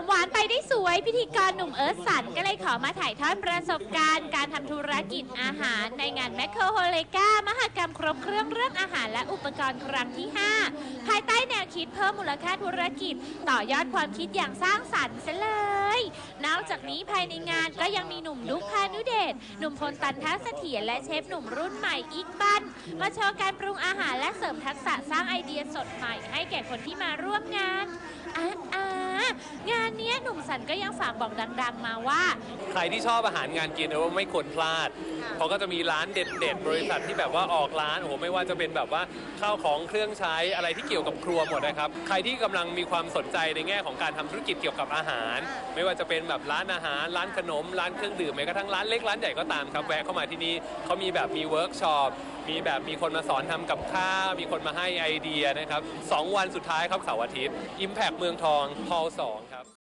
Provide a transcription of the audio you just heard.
มหวานไปได้สวย พิธีกรหนุ่มเอิร์ธสันก็เลยขอมาถ่ายทอดประสบการณ์ การทำธุรกิจอาหารในงานแมคโครโฮเลกามหกรรมครบเครื่องเรื่องอาหารและอุปกรณ์ครั้งที่ 5 ภายใต้แนวคิดเพิ่มมูลค่าธุรกิจ ต่อยอดความคิดอย่างสร้างสรรค์เสเลย นอกจากนี้ภายในงานก็ยังมีหนุ่มดุ๊กพานุเดชหนุ่มพลตันทัศเสถียรและเชฟหนุ่มรุ่นใหม่อีกบันมาโชว์การปรุงอาหารและเสริมทักษะสร้างไอเดียสดใหม่ ให้แก่คนที่มาร่วมงานอ่าางานเนี้ยหนุ่มสันก็ยังฝากบอกดังๆมาว่า ใครที่ชอบอาหารงานกินเนี่ยว่าไม่ควรพลาดเพราะก็จะมีร้านเด็ดๆ บริษัทที่แบบว่าออกร้านโอ้โหไม่ว่าจะเป็นแบบว่าข้าวของเครื่องใช้อะไรที่เกี่ยวกับครัวหมดนะครับ ใครที่กำลังมีความสนใจในแง่ของการทำธุรกิจเกี่ยวกับอาหาร ไม่ว่าจะเป็นแบบร้านอาหาร ร้านขนม ร้านเครื่องดื่มแม้กระทั่งร้านเล็กร้านใหญ่ก็ตามครับแวะเข้ามาที่นี่เขามีแบบมีเวิร์กช็อปมีแบบมีคนมาสอนทำกับข้าวมีคนมาให้ไอเดียนะครับสองวันสุดท้ายครับเสาร์อาทิตย์ Impact เมืองทองฮอลล์2ครับ